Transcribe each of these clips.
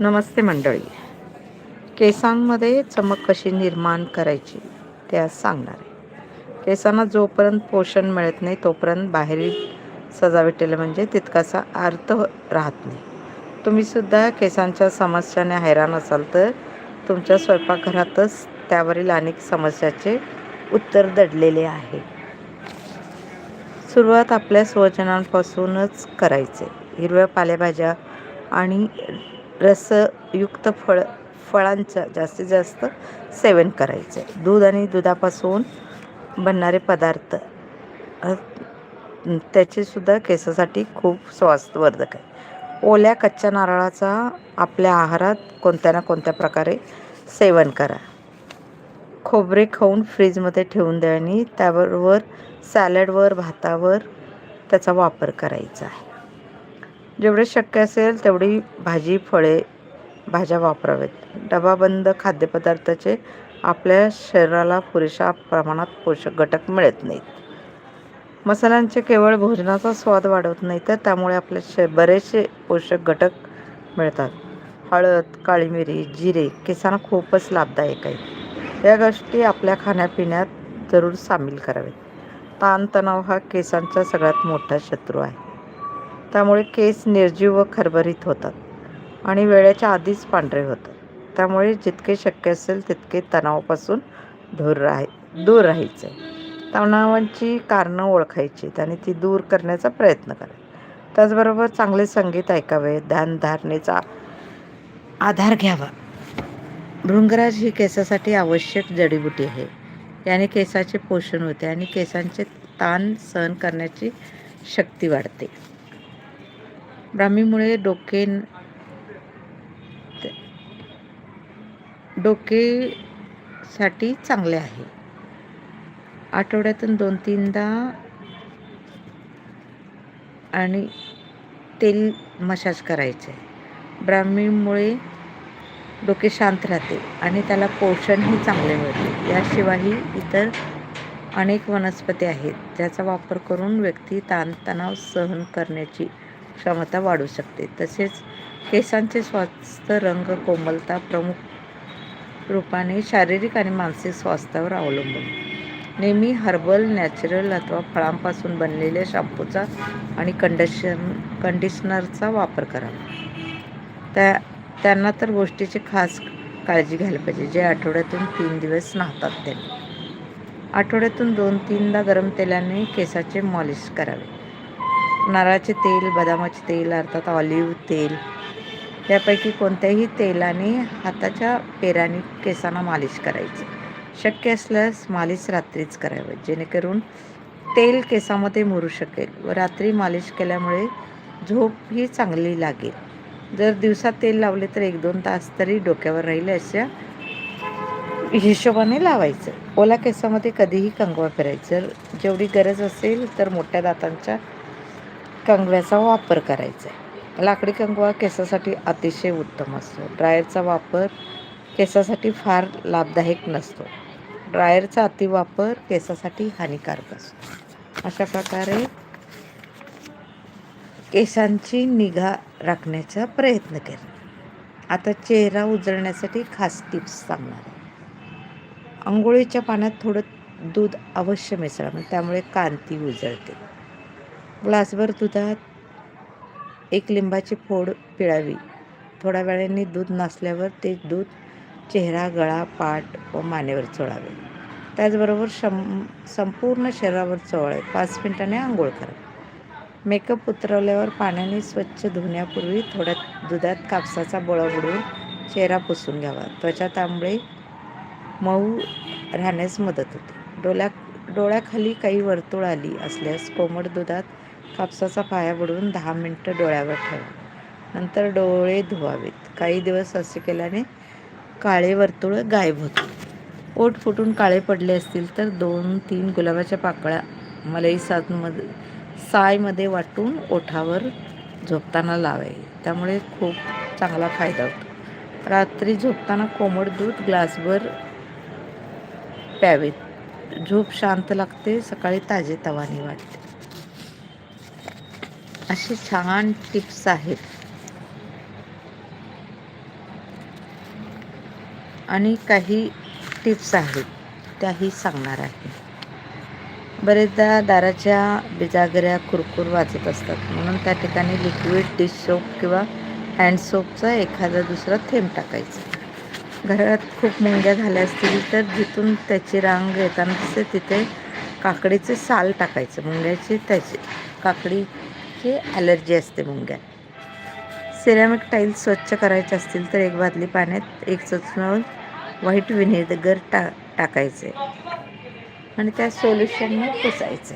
नमस्ते मंडळी. केसांमध्ये चमक कशी निर्माण करायची ते आज सांगणार आहे. केसांना जोपर्यंत पोषण मिळत नाही तोपर्यंत बाहेरील सजावटीला म्हणजे तितकासा अर्थ राहत नाही. तुम्हीसुद्धा केसांच्या समस्याने हैराण असाल तर तुमच्या स्वयंपाकघरातच त्यावरील अनेक समस्याचे उत्तर दडलेले आहे. सुरुवात आपल्या स्वजनांपासूनच करायचे. हिरव्या पालेभाज्या आणि रसयुक्त फळ फळांचं जास्तीत जास्त सेवन करायचे. दूध आणि दुधापासून बनणारे पदार्थ त्याचेसुद्धा केसासाठी खूप स्वास्थ्यवर्धक आहे. ओल्या कच्च्या नारळाचा आपल्या आहारात कोणत्या ना कोणत्या प्रकारे सेवन करा. खोबरे खाऊन फ्रीजमध्ये ठेवून द्या आणि त्याबरोबर सॅलडवर भातावर त्याचा वापर करायचा आहे. जेवढे शक्य असेल तेवढी भाजी फळे भाज्या वापरावेत. डबाबंद खाद्यपदार्थाचे आपल्या शरीराला पुरेशा प्रमाणात पोषक घटक मिळत नाहीत. मसाल्यांचे केवळ भोजनाचा स्वाद वाढवत नाही तर त्यामुळे आपल्या श बरेचसे पोषक घटक मिळतात. हळद काळी मिरी जिरे केसांना खूपच लाभदायक आहे या गोष्टी आपल्या खाण्यापिण्यात जरूर सामील करावेत. ताणतणाव हा केसांचा सगळ्यात मोठा शत्रू आहे. त्यामुळे केस निर्जीव व खरबरीत होतात आणि वेळेच्या आधीच पांढरे होतात. त्यामुळे जितके शक्य असेल तितके तणावापासून दूर राहाय दूर राहायचं. आहे तणावांची कारणं ओळखायची. आणि ती दूर करण्याचा प्रयत्न करा त्याचबरोबर चांगले संगीत ऐकावे ध्यानधारणेचा आधार घ्यावा. भृंगराज ही केसासाठी आवश्यक जडीबुटी आहे. याने केसाचे पोषण होते आणि केसांचे ताण सहन करण्याची शक्ती वाढते. ब्राह्मीमुळे डोके डोकेसाठी चांगले आहे. आठवड्यातून दोन तीनदा आणि तेल मसाज करायचे. ब्राह्मीमुळे डोके शांत राहते आणि त्याला पोषणही चांगले मिळते. याशिवायही इतर अनेक वनस्पती आहेत ज्याचा वापर करून व्यक्ती ताणतणाव सहन करण्याची क्षमता वाढू शकते. तसेच केसांचे स्वास्थ्य रंग कोमलता प्रमुख रूपाने शारीरिक आणि मानसिक स्वास्थ्यावर अवलंबून. नेहमी हर्बल नॅचरल अथवा फळांपासून बनलेल्या शॅम्पूचा आणि कंडिशन कंडिशनरचा वापर करावा त्या त्यांना तर गोष्टीची खास काळजी घ्यायला पाहिजे जे आठवड्यातून तीन दिवस नाहतात त्यांनी. आठवड्यातून दोन तीनदा गरम तेलाने केसाचे मॉलिश करावे. नारळाचे तेल बदामाचे तेल अर्थात ऑलिव्ह तेल. यापैकी कोणत्याही तेलाने हाताच्या पेराने केसांना मालिश करायची. शक्य असल्यास मालिश रात्रीच करावे. जेणेकरून तेल केसामध्ये मुरू शकेल व रात्री मालिश केल्यामुळे झोप ही चांगली लागेल. जर दिवसात तेल लावले तर एक दोन तास तरी डोक्यावर राहील अशा हिशोबाने लावायचं. ओला केसामध्ये कधीही कंगवा फिरायचं जर जेवढी गरज असेल तर मोठ्या दातांच्या कंगव्याचा वापर करायचा आहे लाकडी कंगवा केसासाठी अतिशय उत्तम असतो. ड्रायरचा वापर केसासाठी फार लाभदायक नसतो. ड्रायरचा अतिवापर केसासाठी हानिकारक असतो. अशा प्रकारे केसांची निगा राखण्याचा प्रयत्न केला. आता चेहरा उजळण्यासाठी खास टिप्स सांगणार आहे. आंघोळीच्या पाण्यात थोडं दूध अवश्य मिसळा म्हणजे त्यामुळे कांती उजळते. ग्लासभर दुधात एक लिंबाची फोड पिळावी. थोड्या वेळाने दूध नसल्यावर ते दूध चेहरा गळा पाठ व मानेवर चोळावे. त्याचबरोबर शं संपूर्ण शरीरावर चोळावे. पाच मिनिटाने आंघोळ करा. मेकअप उतरवल्यावर पाण्याने स्वच्छ धुण्यापूर्वी थोड्या दुधात कापसाचा बोळा बुडवून चेहरा पुसून घ्यावा. त्वचा तांबळे मऊ राहण्यास मदत होते. डोळ्या डोळ्याखाली काही वर्तुळ आली असल्यास कोमट दुधात कापसाचा पाया बुडवून दहा मिनटं डोळ्यावर ठेवा. नंतर डोळे धुवावेत. काही दिवस असे केल्याने काळे वर्तुळ गायब होते. ओट फुटून काळे पडले असतील तर दोन तीन गुलाबाच्या पाकळ्या मलई सातमध्ये सायमध्ये वाटून ओठावर झोपताना लावावे त्यामुळे खूप चांगला फायदा होतो. रात्री झोपताना कोमट दूध ग्लासभर प्यावेत. झोप शांत लागते सकाळी ताजे तवानी वाटते. असे छान टिप्स आहेत. आणि काही टिप्स आहेत त्याही सांगणार आहे. बरेचदा दाराच्या बिजागऱ्या कुरकुर वाजत असतात म्हणून त्या ठिकाणी लिक्विड डिश सोप किंवा हँड सोपचा एखादा दुसरा थेंब टाकायचा. घरात खूप मुंग्या झाल्या असतील तर जिथून त्याची रांग येताना दिसते तिथे काकडीचे साल टाकायचं मुंग्याची त्याची हे ॲलर्जी असते मुंग्या. सिरॅमिक टाईल्स स्वच्छ करायचे असतील तर एक बादली पाण्यात एक चचमळ व्हाईट विनेगर टा टाकायचे. आणि त्या सोल्युशनने पुसायचे.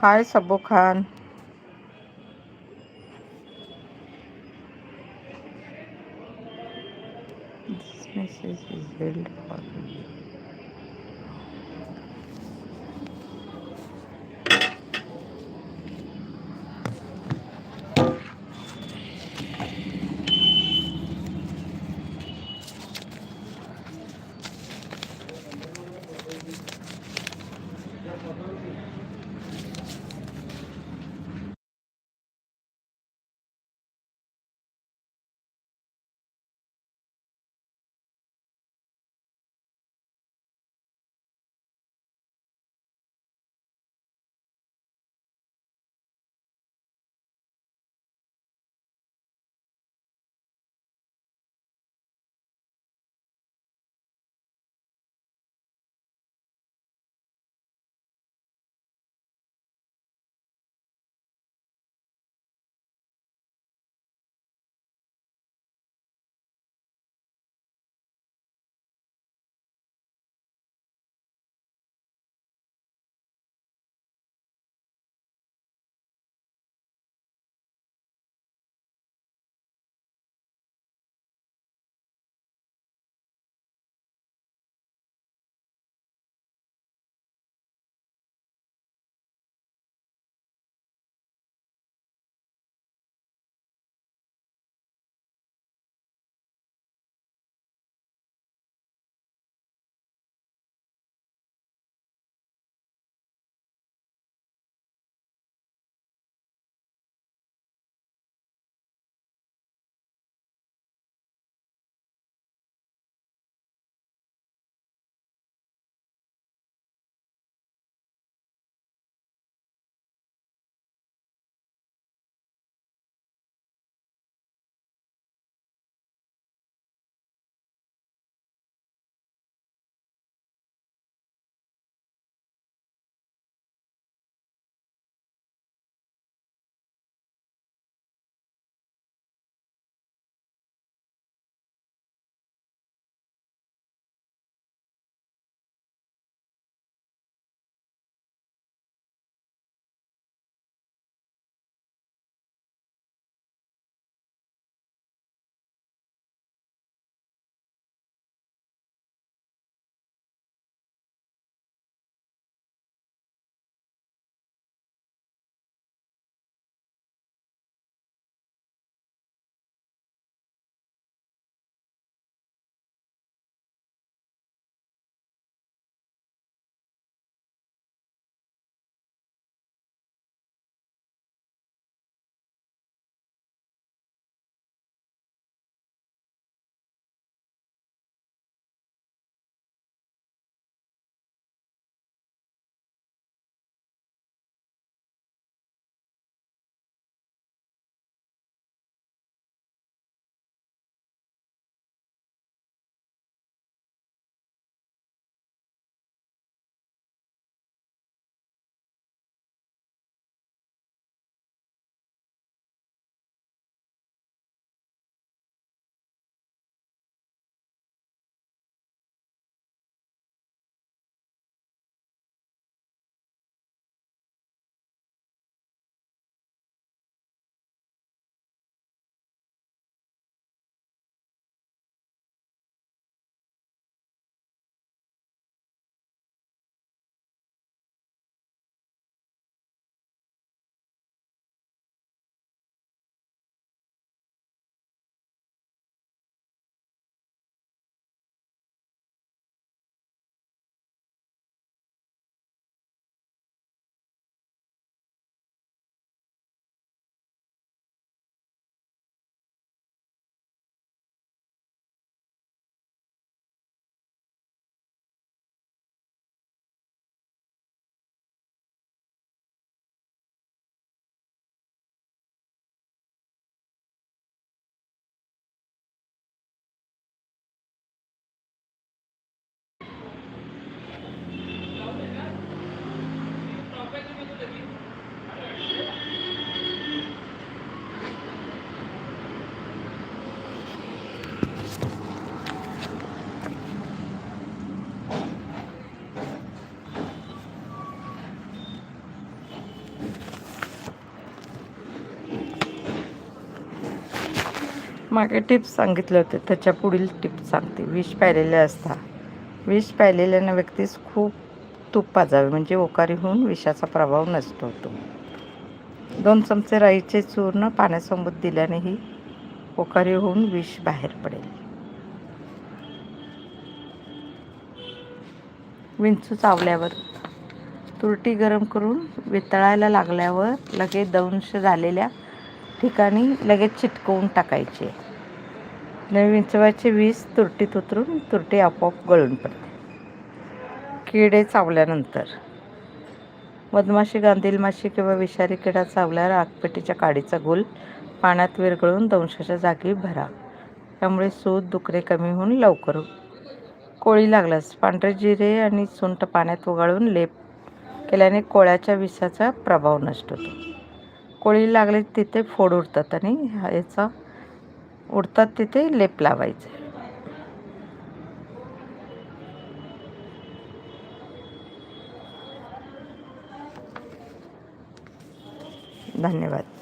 Hi, Sabukan. This message is. मागे टिप्स सांगितले होते त्याच्या पुढील टिप्स सांगते. विष प्यायलेले असता. विष प्यायलेल्या व्यक्तीस खूप तूप पाजावे म्हणजे ओकारी होऊन विषाचा प्रभाव नष्ट होतो दोन चमचे राईचे चूर्ण पाण्यासोबत दिल्यानेही ओकारी होऊन विष बाहेर पडेल. विंचू चावल्यावर तुरटी गरम करून वितळायला लागल्यावर लगेच दंश झालेल्या ठिकाणी लगेच चिटकवून टाकायचे. न विंचवाचे विष तुरटीत उतरून तुरटी आपोआप गळून पडते. किडे चावल्यानंतर. मधमाशी गांधील माशी किंवा विषारी किडा चावल्यावर आगपेटीच्या काडीचा गोल पाण्यात विरघळून दंशाच्या जागी भरा. त्यामुळे सूत दुखणे कमी होऊन लवकर कोळी लागल्यास पांढरे जिरे आणि सुंठ पाण्यात उगाळून लेप केल्याने कोळ्याच्या विषाचा प्रभाव नष्ट होतो. कोळी लागले तिथे फोड उडतात आणि याचा उडतात तिथे लेप लावायचे. धन्यवाद.